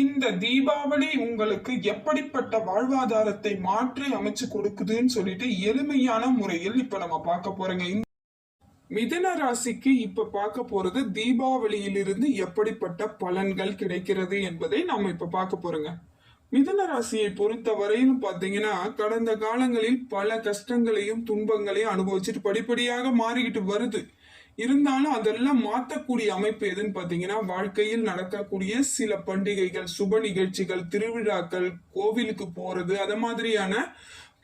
இந்த தீபாவளி உங்களுக்கு எப்படிப்பட்ட வாழ்வாதாரத்தை மாற்றி அமைச்சு கொடுக்குதுன்னு சொல்லிட்டு எளிமையான முறையில் இப்ப நம்ம பார்க்க போறோங்க. மிதன ராசிக்கு இப்ப பார்க்க போறது தீபாவளியிலிருந்து எப்படிப்பட்ட பலன்கள் கிடைக்கிறது என்பதை நாம இப்ப பார்க்க போறோங்க. மிதன ராசியை பொறுத்த வரையிலும் பாத்தீங்கன்னா கடந்த காலங்களில் பல கஷ்டங்களையும் துன்பங்களையும் அனுபவிச்சுட்டு படிப்படியாக மாறிக்கிட்டு வருது. இருந்தாலும் அதெல்லாம் மாற்றக்கூடிய அமைப்பு எதுன்னு பார்த்தீங்கன்னா வாழ்க்கையில் நடக்கக்கூடிய சில பண்டிகைகள் சுப நிகழ்ச்சிகள் திருவிழாக்கள் கோவிலுக்கு போகிறது அது மாதிரியான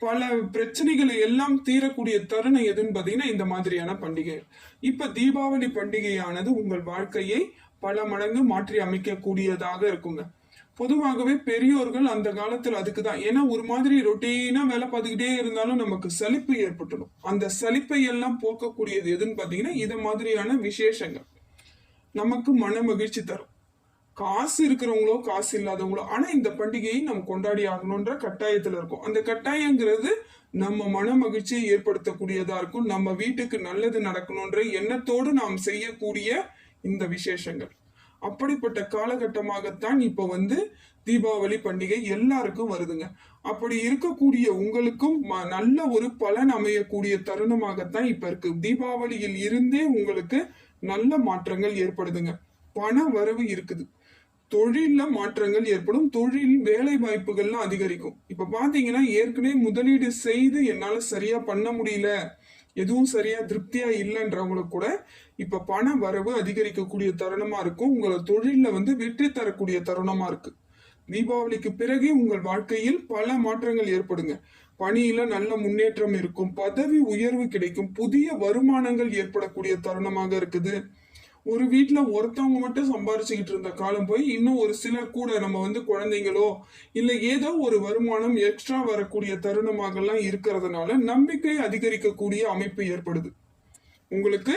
பல பிரச்சனைகளை எல்லாம் தீரக்கூடிய தருணம் எதுன்னு பார்த்தீங்கன்னா இந்த மாதிரியான பண்டிகைகள். இப்போ தீபாவளி பண்டிகையானது உங்கள் வாழ்க்கையை பல மடங்கு மாற்றி அமைக்கக்கூடியதாக இருக்குங்க. பொதுவாகவே பெரியோர்கள் அந்த காலத்தில் அதுக்கு தான் ஏன்னா ஒரு மாதிரி ரொட்டீனா வேலை பார்த்துக்கிட்டே இருந்தாலும் நமக்கு சலிப்பு ஏற்பட்டுடும். அந்த சலிப்பை எல்லாம் போக்கக்கூடியது எதுன்னு பார்த்தீங்கன்னா இதை மாதிரியான விசேஷங்கள். நமக்கு மன மகிழ்ச்சி தரும். காசு இருக்கிறவங்களோ காசு இல்லாதவங்களோ ஆனால் இந்த பண்டிகையை நம்ம கொண்டாடி ஆகணுன்ற கட்டாயத்தில் இருக்கும். அந்த கட்டாயங்கிறது நம்ம மன மகிழ்ச்சியை ஏற்படுத்தக்கூடியதா இருக்கும். நம்ம வீட்டுக்கு நல்லது நடக்கணுன்ற எண்ணத்தோடு நாம் செய்யக்கூடிய இந்த விசேஷங்கள். அப்படிப்பட்ட காலகட்டமாகத்தான் இப்ப வந்து தீபாவளி பண்டிகை எல்லாருக்கும் வருதுங்க. அப்படி இருக்கக்கூடிய உங்களுக்கும் ம- நல்ல ஒரு பலன் அமையக்கூடிய தருணமாகத்தான் இப்ப இருக்கு. தீபாவளியில் இருந்தே உங்களுக்கு நல்ல மாற்றங்கள் ஏற்படுதுங்க. பண வரவு இருக்குது. தொழில்ல மாற்றங்கள் ஏற்படும். தொழில் வேலை வாய்ப்புகள்லாம் அதிகரிக்கும். இப்ப பாத்தீங்கன்னா ஏற்கனவே முதலீடு செய்து என்னால சரியா பண்ண முடியல. எதுவும் சரியா திருப்தியா இல்லைன்றவங்களுக்கு கூட இப்ப பண வரவு அதிகரிக்கக்கூடிய தருணமா இருக்கும் உங்களை தொழிலில் வந்து வெற்றி தரக்கூடிய தருணமா இருக்கு. தீபாவளிக்கு பிறகு உங்கள் வாழ்க்கையில் பல மாற்றங்கள் ஏற்படுங்க. பணியில நல்ல முன்னேற்றம் இருக்கும். பதவி உயர்வு கிடைக்கும். புதிய வருமானங்கள் ஏற்படக்கூடிய தருணமாக இருக்குது. ஒரு வீட்டில் ஒருத்தவங்க மட்டும் சம்பாரிச்சுக்கிட்டு இருந்த காலம் போய் இன்னும் ஒரு சிலர் கூட நம்ம வந்து குழந்தைங்களோ இல்லை ஏதோ ஒரு வருமானம் எக்ஸ்ட்ரா வரக்கூடிய தருணமாகலாம் இருக்கிறதுனால நம்பிக்கை அதிகரிக்கக்கூடிய அமைப்பு ஏற்படுது. உங்களுக்கு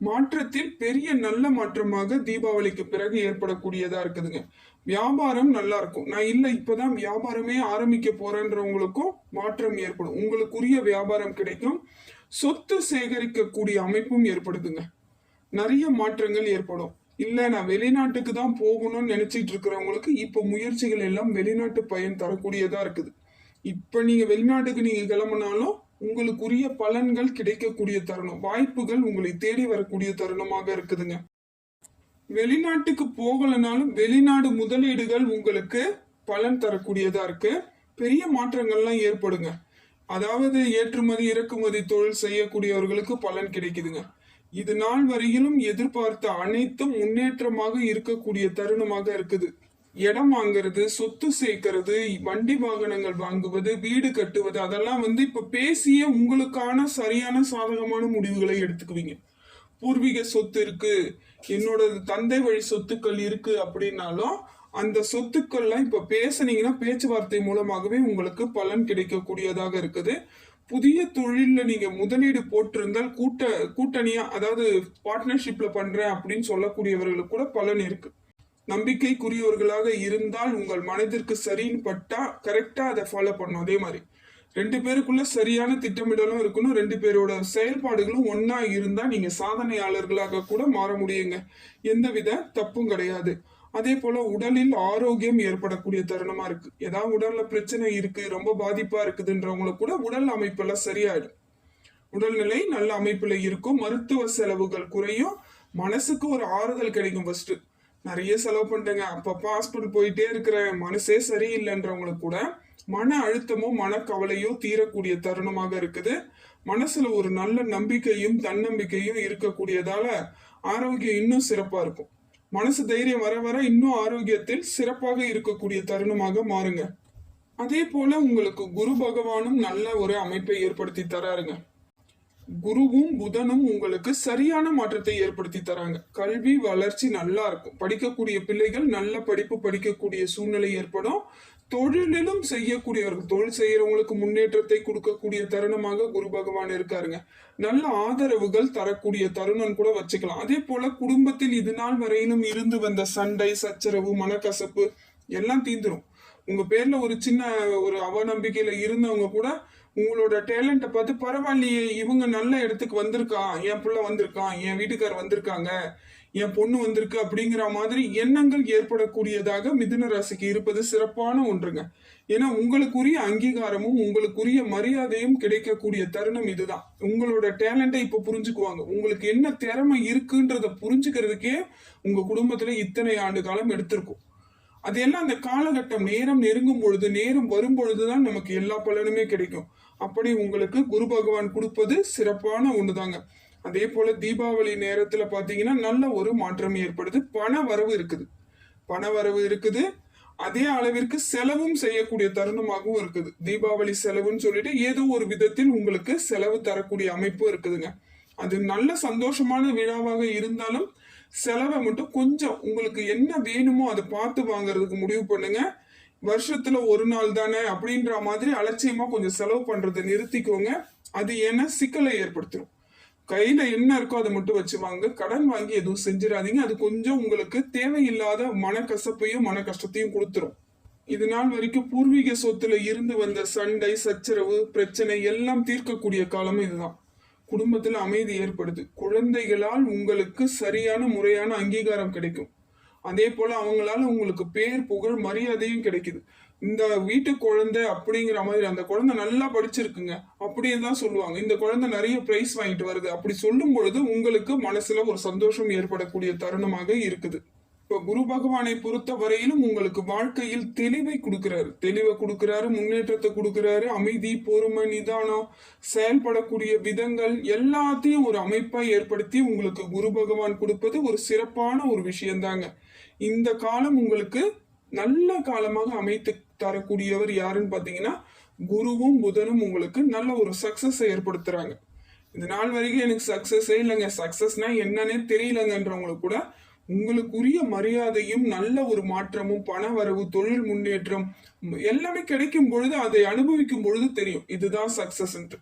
மாற்றத்தில் பெரிய நல்ல மாற்றமாக தீபாவளிக்கு பிறகு ஏற்படக்கூடியதா இருக்குதுங்க. வியாபாரம் நல்லா இருக்கும். நான் இல்லை இப்போதான் வியாபாரமே ஆரம்பிக்க போறேன்றவங்களுக்கும் மாற்றம் ஏற்படும். உங்களுக்குரிய வியாபாரம் கிடைக்கும். சொத்து சேகரிக்கக்கூடிய அமைப்பும் ஏற்படுதுங்க. நிறைய மாற்றங்கள் ஏற்படும். இல்லை நான் வெளிநாட்டுக்கு தான் போகணும்னு நினச்சிட்டு இருக்கிறவங்களுக்கு இப்போ முயற்சிகள் எல்லாம் வெளிநாட்டு பயன் தரக்கூடியதாக இருக்குது. இப்போ நீங்கள் வெளிநாட்டுக்கு நீங்கள் கிளம்புனாலும் உங்களுக்குரிய பலன்கள் கிடைக்கக்கூடிய தருணம் வாய்ப்புகள் உங்களை தேடி வரக்கூடிய தருணமாக இருக்குதுங்க. வெளிநாட்டுக்கு போகலனாலும் வெளிநாடு முதலீடுகள் உங்களுக்கு பலன் தரக்கூடியதா இருக்கு. பெரிய மாற்றங்கள்லாம் ஏற்படுங்க. அதாவது ஏற்றுமதி இறக்குமதி தொழில் செய்யக்கூடியவர்களுக்கு பலன் கிடைக்குதுங்க. இது நாள் வரையிலும் எதிர்பார்த்த அனைத்தும் முன்னேற்றமாக இருக்கக்கூடிய தருணமாக இருக்குது. இடம் வாங்குறது சொத்து சேர்க்கறது வண்டி வாகனங்கள் வாங்குவது வீடு கட்டுவது அதெல்லாம் வந்து இப்ப பேசிய உங்களுக்கான சரியான சாதகமான முடிவுகளை எடுத்துக்குவீங்க. பூர்வீக சொத்து இருக்கு என்னோட தந்தை வழி சொத்துக்கள் இருக்கு அப்படின்னாலும் அந்த சொத்துக்கள்லாம் இப்ப பேசுனீங்கன்னா பேச்சுவார்த்தை மூலமாகவே உங்களுக்கு பலன் கிடைக்கக்கூடியதாக இருக்குது. புதிய தொழிலில் நீங்க முதலீடு போட்டிருந்தால் கூட்ட கூட்டணியா அதாவது பார்ட்னர்ஷிப்ல பண்றேன் அப்படின்னு சொல்லக்கூடியவர்களுக்கு கூட பலன் இருக்கு. நம்பிக்கைக்குரியவர்களாக இருந்தால் உங்கள் மனதிற்கு சரின்னு பட்டா கரெக்டா அதை ஃபாலோ பண்ணும் அதே மாதிரி ரெண்டு பேருக்குள்ள சரியான திட்டமிடலும் இருக்கணும். ரெண்டு பேரோட செயல்பாடுகளும் ஒன்றா இருந்தா நீங்க சாதனையாளர்களாக கூட மாற முடியுங்க. எந்தவித தப்பும் கிடையாது. அதே போல உடலில் ஆரோக்கியம் ஏற்படக்கூடிய தருணமா இருக்கு. ஏதாவது உடல்ல பிரச்சனை இருக்கு ரொம்ப பாதிப்பா இருக்குதுன்றவங்களுக்கு கூட உடல் அமைப்பெல்லாம் சரியாயிடும். உடல்நிலை நல்ல அமைப்புல இருக்கும் மருத்துவ செலவுகள் குறையும் மனசுக்கு ஒரு ஆறுதல் கிடைக்கும் ஃபர்ஸ்ட் நிறைய செலவு பண்ணிட்டேங்க அப்பப்போ ஹாஸ்பிட்டல் போயிட்டே இருக்கிற மனசே சரியில்லைன்றவங்களுக்கு கூட மன அழுத்தமோ மனக்கவலையோ தீரக்கூடிய தருணமாக இருக்குது. மனசுல ஒரு நல்ல நம்பிக்கையும் தன்னம்பிக்கையும் இருக்கக்கூடியதால ஆரோக்கியம் இன்னும் சிறப்பா இருக்கும். மனசு தைரியம் வர வர இன்னும் ஆரோக்கியத்தில் சிறப்பாக இருக்கக்கூடிய தருணமாக மாறுங்க. அதே போல உங்களுக்கு குரு பகவானும் நல்ல ஒரு அமைப்பை ஏற்படுத்தி தராருங்க. குருவும் புதனும் உங்களுக்கு சரியான மாற்றத்தை ஏற்படுத்தி தராங்க. கல்வி வளர்ச்சி நல்லா இருக்கும். படிக்கக்கூடிய பிள்ளைகள் நல்ல படிப்பு படிக்கக்கூடிய சூழ்நிலை ஏற்படும். தொழிலிலும் செய்யக்கூடியவர்கள் தொழில் செய்யறவங்களுக்கு முன்னேற்றத்தை கொடுக்கக்கூடிய தருணமாக குரு பகவான் இருக்காருங்க. நல்ல ஆதரவுகள் தரக்கூடிய தருணம் கூட வச்சுக்கலாம். அதே போல குடும்பத்தில் இது நாள் வரையிலும் இருந்து வந்த சண்டை சச்சரவு மனக்கசப்பு எல்லாம் தீந்துரும். உங்க பேர்ல ஒரு சின்ன ஒரு அவநம்பிக்கையில இருந்தவங்க கூட உங்களோட டேலண்ட்டை பார்த்து பரவாயில்லையே இவங்க நல்ல இடத்துக்கு வந்திருக்கான் என் பிள்ளை வந்திருக்கான் என் வீட்டுக்கார் வந்திருக்காங்க என் பொண்ணு வந்திருக்கு அப்படிங்கிற மாதிரி எண்ணங்கள் ஏற்படக்கூடியதாக மிதுன ராசிக்கு இருப்பது சிறப்பான ஒன்றுங்க. ஏன்னா உங்களுக்குரிய அங்கீகாரமும் உங்களுக்குரிய மரியாதையும் கிடைக்கக்கூடிய தருணம் இதுதான். உங்களோட டேலண்ட்டை இப்போ புரிஞ்சுக்குவாங்க. உங்களுக்கு என்ன திறமை இருக்குன்றத புரிஞ்சுக்கிறதுக்கே உங்க குடும்பத்துல இத்தனை ஆண்டு காலம் எடுத்திருக்கும். அதெல்லாம் அந்த காலகட்டம் நேரம் நெருங்கும் பொழுது நேரம் வரும் பொழுதுதான் நமக்கு எல்லா பலனுமே கிடைக்கும். அப்படி உங்களுக்கு குரு பகவான் கொடுப்பது சிறப்பான ஒண்ணுதாங்க. அதே போல தீபாவளி நேரத்துல பாத்தீங்கன்னா நல்ல ஒரு மாற்றம் ஏற்படுது. பண வரவு இருக்குது. பண வரவு இருக்குது. அதே அளவிற்கு செலவும் செய்யக்கூடிய தருணமாகவும் இருக்குது. தீபாவளி செலவுன்னு சொல்லிட்டு ஏதோ ஒரு விதத்தில் உங்களுக்கு செலவு தரக்கூடிய அமைப்பு இருக்குதுங்க. அது நல்ல சந்தோஷமான விழாவாக இருந்தாலும் செலவை மட்டும் கொஞ்சம் உங்களுக்கு என்ன வேணுமோ அதை பார்த்து வாங்குறதுக்கு முடிவு பண்ணுங்க. வருஷத்துல ஒரு நாள் தானே அப்படின்ற மாதிரி அலட்சியமா கொஞ்சம் செலவு பண்றதை நிறுத்திக்கோங்க. அது ஏன்னா சிக்கலை ஏற்படுத்திடும் கையில என்ன இருக்கோ அதை மட்டும் வச்சு வாங்க. கடன் வாங்கி எதுவும் செஞ்சிடாதீங்க. அது கொஞ்சம் உங்களுக்கு தேவையில்லாத மனக்கசப்பையும் மன கஷ்டத்தையும் கொடுத்துரும். இது நாள் வரைக்கும் பூர்வீக சொத்துல இருந்து வந்த சண்டை சச்சரவு பிரச்சனை எல்லாம் தீர்க்கக்கூடிய காலம் இதுதான். குடும்பத்தில் அமைதி ஏற்படுது. குழந்தைகளால் உங்களுக்கு சரியான முறையான அங்கீகாரம் கிடைக்கும். அதே போல் அவங்களால உங்களுக்கு பேர் புகழ் மரியாதையும் கிடைக்குது. இந்த வீட்டு குழந்தை அப்படிங்கிற மாதிரி அந்த குழந்தை நல்லா படிச்சிருக்குங்க. அப்படியே தான் சொல்லுவாங்க. இந்த குழந்தை நிறைய பிரைஸ் வாங்கிட்டு வருது. அப்படி சொல்லும் பொழுது உங்களுக்கு மனசுல ஒரு சந்தோஷம் ஏற்படக்கூடிய தருணமாக இருக்குது. இப்ப குரு பகவானை பொறுத்த வரையிலும் உங்களுக்கு வாழ்க்கையில் தெளிவை கொடுக்கிறாரு. தெளிவை கொடுக்கிறாரு முன்னேற்றத்தை கொடுக்கிறாரு அமைதி பொறுமை நிதானம் செயல்படக்கூடிய விதங்கள் எல்லாத்தையும் ஒரு அமைப்பை ஏற்படுத்தி உங்களுக்கு குரு பகவான் கொடுப்பது ஒரு சிறப்பான ஒரு விஷயம்தாங்க இந்த காலம் உங்களுக்கு நல்ல காலமாக அமைத்து தரக்கூடியவர் யாருன்னு பாத்தீங்கன்னா குருவும் புதனும் உங்களுக்கு நல்ல ஒரு சக்சஸ் ஏற்படுத்துறாங்க. இந்த நாள் வரைக்கும் எனக்கு சக்சஸே இல்லைங்க. சக்சஸ்னா என்னன்னே தெரியலங்கன்றவங்களுக்கு கூட உங்களுக்குரிய மரியாதையும் நல்ல ஒரு மாற்றமும் பண வரவு தொழில் முன்னேற்றம் எல்லாமே கிடைக்கும் பொழுது அதை அனுபவிக்கும் பொழுது தெரியும். இதுதான் சக்சஸ்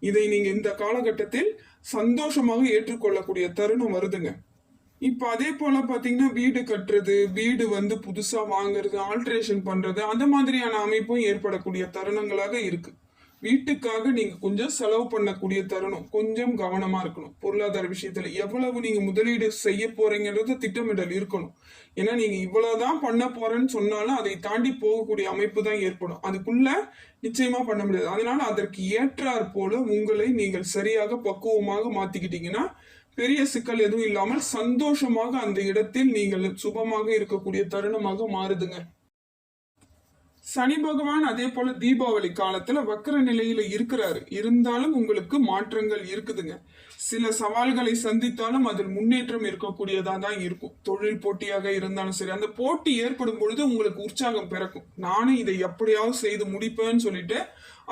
இதை நீங்க இந்த காலகட்டத்தில் சந்தோஷமாக ஏற்றுக்கொள்ளக்கூடிய தருணம் வருதுங்க. இப்ப அதே போல பாத்தீங்கன்னா வீடு கட்டுறது வீடு வந்து புதுசா வாங்குறது ஆல்ட்ரேஷன் பண்றது அந்த மாதிரியான அமைப்பும் ஏற்படக்கூடிய தருணங்களாக இருக்கு. வீட்டுக்காக நீங்க கொஞ்சம் செலவு பண்ணக்கூடிய தருணம். கொஞ்சம் கவனமா இருக்கணும். பொருளாதார விஷயத்துல எவ்வளவு நீங்க முதலீடு செய்ய போறீங்கன்றது திட்டமிடல் இருக்கணும். ஏன்னா நீங்க இவ்வளவுதான் பண்ண போறேன்னு சொன்னாலும் அதை தாண்டி போகக்கூடிய அமைப்பு தான் ஏற்படும். அதுக்குள்ள நிச்சயமா பண்ண முடியாது. அதனால அதற்கு ஏற்றாற் போல உங்களை நீங்கள் சரியாக பக்குவமாக மாத்திக்கிட்டீங்கன்னா பெரிய சிக்கல் எதுவும் இல்லாமல் சந்தோஷமாக அந்த இடத்தில் நீங்கள் சுபமாக இருக்கக்கூடிய தருணமாக மாறுதுங்க. சனி பகவான் அதே போல தீபாவளி காலத்துல வக்கர நிலையில இருக்கிறாரு. இருந்தாலும் உங்களுக்கு மாற்றங்கள் இருக்குதுங்க. சில சவால்களை சந்தித்தாலும் அதில் முன்னேற்றம் இருக்கக்கூடியதா தான் இருக்கும். தொழில் போட்டியாக இருந்தாலும் சரி அந்த போட்டி ஏற்படும் பொழுது உங்களுக்கு உற்சாகம் பிறக்கும். நானும் இதை எப்படியாவது செய்து முடிப்பேன்னு சொல்லிட்டு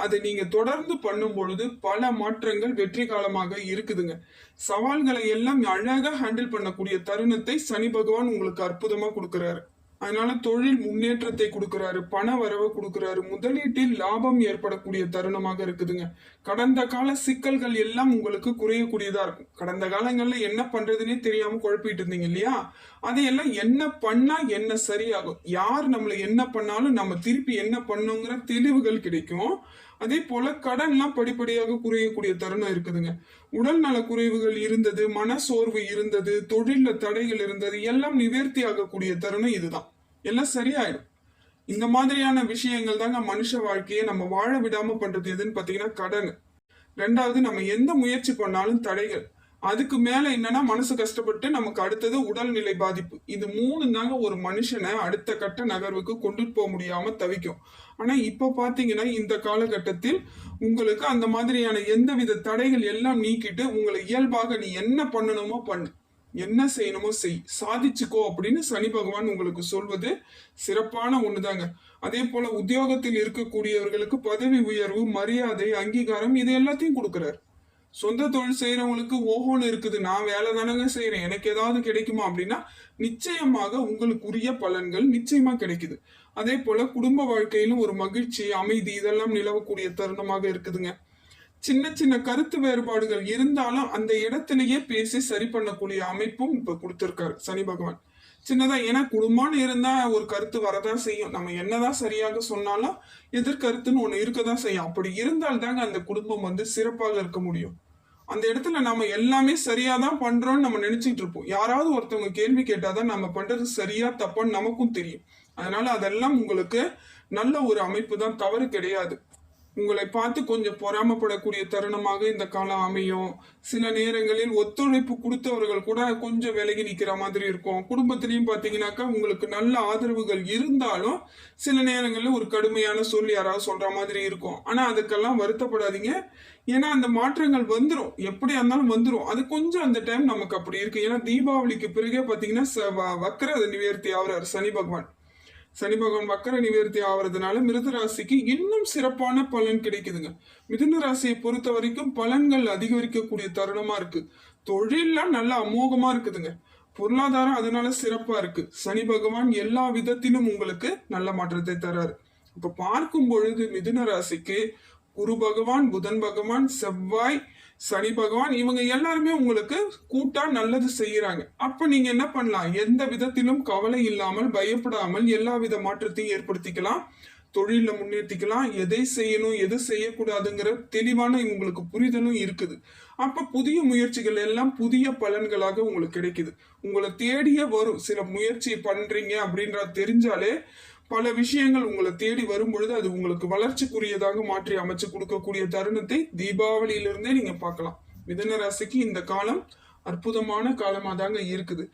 அதை நீங்க தொடர்ந்து பண்ணும் பொழுது பல மாற்றங்கள் வெற்றி காலமாக இருக்குதுங்க. சவால்களை எல்லாம் அழகா ஹேண்டில் பண்ணக்கூடிய தருணத்தை சனி பகவான் உங்களுக்கு அற்புதமா கொடுக்கிறாரு. அதனால தொழில் முன்னேற்றத்தை கொடுக்குறாரு பண வரவை கொடுக்குறாரு. முதலீட்டில் லாபம் ஏற்படக்கூடிய தருணமாக இருக்குதுங்க. கடந்த கால சிக்கல்கள் எல்லாம் உங்களுக்கு குறையக்கூடியதா இருக்கும். கடந்த காலங்களில் என்ன பண்றதுன்னே தெரியாம குழப்பிட்டு இருந்தீங்க இல்லையா? அதையெல்லாம் என்ன பண்ணா என்ன சரியாகும்? யார் நம்மளை என்ன பண்ணாலும் நம்ம திருப்பி என்ன பண்ணுங்கிற தெளிவுகள் கிடைக்கும். அதே போல கடன்லாம் படிப்படியாக குறையக்கூடிய தருணம் இருக்குதுங்க. உடல் நல குறைவுகள் இருந்தது மன சோர்வு இருந்தது தொழில தடைகள் இருந்தது எல்லாம் நிவர்த்தி ஆகக்கூடிய தருணம் இதுதான். எல்லாம் சரியாயிடும். இந்த மாதிரியான விஷயங்கள் தாங்க மனுஷ வாழ்க்கையை நம்ம வாழ விடாம பண்றது எதுன்னு பாத்தீங்கன்னா கடன். ரெண்டாவது நம்ம எந்த முயற்சி பண்ணாலும் தடைகள். அதுக்கு மேல என்னன்னா மனசு கஷ்டப்பட்டு நமக்கு அடுத்தது உடல்நிலை பாதிப்பு. இது மூணு தாங்க ஒரு மனுஷனை அடுத்த கட்ட நகர்வுக்கு கொண்டு போக முடியாம தவிக்கும். ஆனா இப்ப பாத்தீங்கன்னா இந்த காலகட்டத்தில் உங்களுக்கு அந்த மாதிரியான எந்தவித தடைகள் எல்லாம் நீக்கிட்டு உங்களை இயல்பாக நீ என்ன பண்ணணுமோ பண்ணு. என்ன செய்யணுமோ செய். சாதிச்சுக்கோ அப்படின்னு சனி பகவான் உங்களுக்கு சொல்வது சிறப்பான ஒண்ணுதாங்க. அதே போல உத்தியோகத்தில் இருக்கக்கூடியவர்களுக்கு பதவி உயர்வு மரியாதை அங்கீகாரம் இது எல்லாத்தையும் கொடுக்கிறார். சொந்த தொழில் செய்யறவங்களுக்கு ஓஹோன்னு இருக்குது நான் வேலை தானங்க செய்யறேன் எனக்கு ஏதாவது கிடைக்குமா அப்படின்னா நிச்சயமாக உங்களுக்குரிய பலன்கள் நிச்சயமா கிடைக்குது. அதே போல குடும்ப வாழ்க்கையிலும் ஒரு மகிழ்ச்சி அமைதி இதெல்லாம் நிலவக்கூடிய தருணமாக இருக்குதுங்க. சின்ன சின்ன கருத்து வேறுபாடுகள் இருந்தாலும் அந்த இடத்திலேயே பேசி சரி பண்ணக்கூடிய அமைப்பும் இப்ப கொடுத்துருக்காரு சனி பகவான். சின்னதா ஏன்னா குடும்பம்னு இருந்தா ஒரு கருத்து வரதான் செய்யும். நம்ம என்னதான் சரியாக சொன்னாலும் எதிர்கருத்துன்னு ஒண்ணு இருக்கதான் செய்யும். அப்படி இருந்தால் தாங்க அந்த குடும்பம் வந்து சிறப்பாக இருக்க முடியும். அந்த இடத்துல நம்ம எல்லாமே சரியா தான் பண்றோம்னு நம்ம நினைச்சிட்டு இருப்போம். யாராவது ஒருத்தவங்க கேள்வி கேட்டாதான் நம்ம பண்றது சரியா தப்பான்னு நமக்கும் தெரியும். அதனால அதெல்லாம் உங்களுக்கு நல்ல ஒரு அமைப்பு தான் தவறு கிடையாது. உங்களை பார்த்து கொஞ்சம் பொறாமப்படக்கூடிய தருணமாக இந்த காலம் அமையும். சில நேரங்களில் ஒத்துழைப்பு கொடுத்தவர்கள் கூட கொஞ்சம் விலகி நிற்கிற மாதிரி இருக்கும். குடும்பத்திலையும் பார்த்தீங்கன்னாக்கா உங்களுக்கு நல்ல ஆதரவுகள் இருந்தாலும் சில நேரங்களில் ஒரு கடுமையான சொல் யாராவது சொல்ற மாதிரி இருக்கும். ஆனால் அதுக்கெல்லாம் வருத்தப்படாதீங்க. ஏன்னா அந்த மாற்றங்கள் வந்துடும் எப்படியா இருந்தாலும் வந்துடும் அது கொஞ்சம் அந்த டைம் நமக்கு அப்படி இருக்கு. ஏன்னா தீபாவளிக்கு பிறகே பார்த்தீங்கன்னா ச- வ- நிவர்த்தி ஆகுறாரு சனி பகவான். சனி பகவான் வக்கர நிவர்த்தி ஆகிறதுனால மிருத ராசிக்கு இன்னும் சிறப்பான பலன் கிடைக்குதுங்க. மிதுன ராசியை பொறுத்த வரைக்கும் பலன்கள் அதிகரிக்கக்கூடிய தருணமா இருக்கு. தொழில்லாம் நல்லா அமோகமா இருக்குதுங்க. பொருளாதாரம் அதனால சிறப்பா இருக்கு. சனி பகவான் எல்லா விதத்திலும் உங்களுக்கு நல்ல மாற்றத்தை தராரு. இப்ப பார்க்கும் பொழுது மிதுன ராசிக்கு குரு பகவான் புதன் பகவான் செவ்வாய் சனி பகவான் இவங்க எல்லாருமே உங்களுக்கு கூட்டா நல்லது செய்யறாங்க. அப்ப நீங்க என்ன பண்ணலாம்? எந்த விதத்திலும் கவலை இல்லாமல் பயப்படாமல் எல்லா வித மாற்றத்தையும் ஏற்படுத்திக்கலாம். தொழில முன்னேற்றிக்கலாம். எதை செய்யணும் எது செய்யக்கூடாதுங்கிற தெளிவான உங்களுக்கு புரிதலும் இருக்குது. அப்ப புதிய முயற்சிகள் எல்லாம் புதிய பலன்களாக உங்களுக்கு கிடைக்குது. உங்களை தேடியே வரும். சில முயற்சி பண்றீங்க அப்படின்ற தெரிஞ்சாலே பல விஷயங்கள் உங்களை தேடி வரும்பொழுது அது உங்களுக்கு வளர்ச்சிக்குரியதாக மாற்றி அமைச்சு கொடுக்கக்கூடிய தருணத்தை தீபாவளியிலிருந்தே நீங்க பார்க்கலாம். மிதன ராசிக்கு இந்த காலம் அற்புதமான காலமாக தாங்க இருக்குது.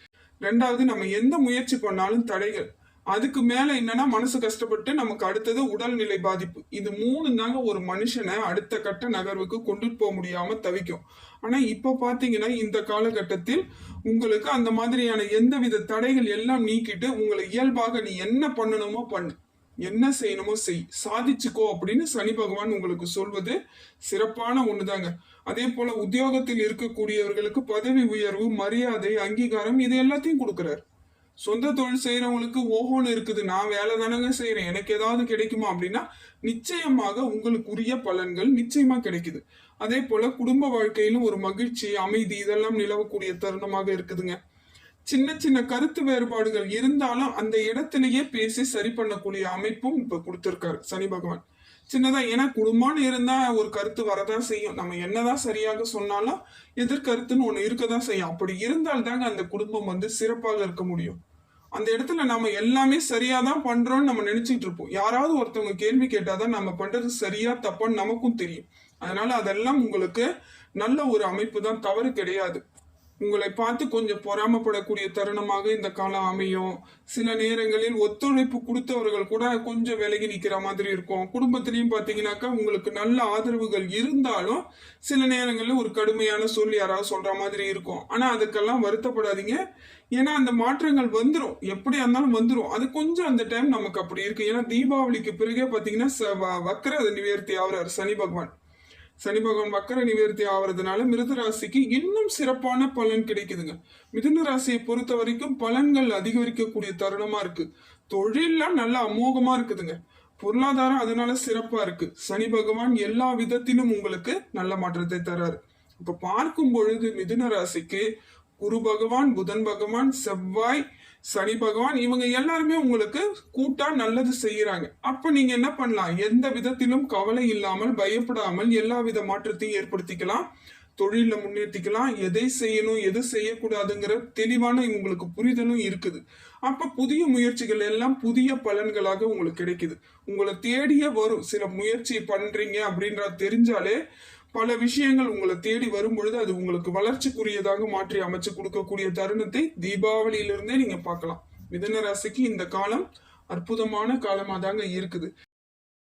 ரெண்டாவது நம்ம எந்த முயற்சி பண்ணாலும் தடைகள் அதுக்கு மேல என்னன்னா மனசு கஷ்டப்பட்டு நமக்கு அடுத்தது உடல்நிலை பாதிப்பு. இது மூணு தாங்க ஒரு மனுஷனை அடுத்த கட்ட நகர்வுக்கு கொண்டுட்டு போக முடியாம தவிக்கும். ஆனா இப்ப பாத்தீங்கன்னா இந்த காலகட்டத்தில் உங்களுக்கு அந்த மாதிரியான எந்தவித தடைகள் எல்லாம் நீக்கிட்டு உங்களை இயல்பாக நீ என்ன பண்ணணுமோ பண்ணு. என்ன செய்யணுமோ செய். சாதிச்சுக்கோ அப்படின்னு சனி பகவான் உங்களுக்கு சொல்வது சிறப்பான ஒண்ணுதாங்க. அதே போல உத்தியோகத்தில் இருக்கக்கூடியவர்களுக்கு பதவி உயர்வு மரியாதை அங்கீகாரம் இது எல்லாத்தையும் கொடுக்கிறார். சொந்த தொழில் செய்கிறவங்களுக்கு ஓஹோன்னு இருக்குது நான் வேலை தானங்க செய்கிறேன் எனக்கு ஏதாவது கிடைக்குமா அப்படின்னா நிச்சயமாக உங்களுக்கு உரிய பலன்கள் நிச்சயமாக கிடைக்குது. அதே போல் குடும்ப வாழ்க்கையிலும் ஒரு மகிழ்ச்சி அமைதி இதெல்லாம் நிலவக்கூடிய தருணமாக இருக்குதுங்க. சின்ன சின்ன கருத்து வேறுபாடுகள் இருந்தாலும் அந்த இடத்திலேயே பேசி சரி பண்ணக்கூடிய அமைப்பும் இப்போ கொடுத்துருக்காரு சனி பகவான். சின்னதாக ஏன்னா குடும்பம்னு இருந்தால் ஒரு கருத்து வரதான் செய்யும். நம்ம என்னதான் சரியாக சொன்னாலும் எதிர்கருத்துன்னு ஒன்று இருக்க தான் செய்யும். அப்படி இருந்தால் தாங்க அந்த குடும்பம் வந்து சிறப்பாக இருக்க முடியும். அந்த இடத்துல நம்ம எல்லாமே சரியாக தான் பண்ணுறோன்னு நம்ம நினச்சிட்டு இருப்போம். யாராவது ஒருத்தவங்க கேள்வி கேட்டால் தான் நம்ம பண்ணுறது சரியா தப்பான்னு நமக்கும் தெரியும். அதனால அதெல்லாம் உங்களுக்கு நல்ல ஒரு அமைப்பு தான். தவறு கிடையாது. உங்களை பார்த்து கொஞ்சம் பொறாமப்படக்கூடிய தருணமாக இந்த காலம் அமையும். சில நேரங்களில் ஒத்துழைப்பு கொடுத்தவர்கள் கூட கொஞ்சம் விலகி நிற்கிற மாதிரி இருக்கும். குடும்பத்திலையும் பார்த்தீங்கன்னாக்கா உங்களுக்கு நல்ல ஆதரவுகள் இருந்தாலும் சில நேரங்களில் ஒரு கடுமையான சொல் யாராவது சொல்ற மாதிரி இருக்கும். ஆனால் அதுக்கெல்லாம் வருத்தப்படாதீங்க. ஏன்னா அந்த மாற்றங்கள் வந்துடும் எப்படியா இருந்தாலும் வந்துடும் அது கொஞ்சம் அந்த டைம் நமக்கு அப்படி இருக்கு. ஏன்னா தீபாவளிக்கு பிறகே பார்த்தீங்கன்னா ச- வ- நிவர்த்தி ஆகிறார் சனி பகவான். சனி பகவான் வக்கர நிவர்த்தி ஆகிறதுனால மிருத ராசிக்கு இன்னும் சிறப்பான பலன் கிடைக்குதுங்க. மிதுன ராசியை பொறுத்த வரைக்கும் பலன்கள் அதிகரிக்கக்கூடிய தருணமா இருக்கு. தொழிலெலாம் நல்லா அமோகமா இருக்குதுங்க. பொருளாதாரம் அதனால சிறப்பா இருக்கு. சனி பகவான் எல்லா விதத்திலும் உங்களுக்கு நல்ல மாற்றத்தை தராரு. இப்ப பார்க்கும் பொழுது மிதுன ராசிக்கு குரு பகவான் புதன் பகவான் செவ்வாய் சனி பகவான் இவங்க எல்லாருமே உங்களுக்கு கூட்டா நல்லது செய்யறாங்க. அப்ப நீங்க என்ன பண்ணலாம்? எந்த விதத்திலும் கவலை இல்லாமல் பயப்படாமல் எல்லா வித மாற்றத்தையும் ஏற்படுத்திக்கலாம். தொழில முன்னேற்றிக்கலாம் எதை செய்யணும் எது செய்யக்கூடாதுங்கிற தெளிவான உங்களுக்கு புரிதலும் இருக்குது. அப்ப புதிய முயற்சிகள் எல்லாம் புதிய பலன்களாக உங்களுக்கு கிடைக்குது. உங்களை தேடிய வரும். சில முயற்சி பண்றீங்க அப்படின்ற தெரிஞ்சாலே பல விஷயங்கள் உங்களை தேடி வரும்பொழுது அது உங்களுக்கு வளர்ச்சிக்குரியதாக மாற்றி அமைச்சு கொடுக்கக்கூடிய தருணத்தை தீபாவளியிலிருந்தே நீங்க பார்க்கலாம். மிதன ராசிக்கு இந்த காலம் அற்புதமான காலமாக தாங்க இருக்குது.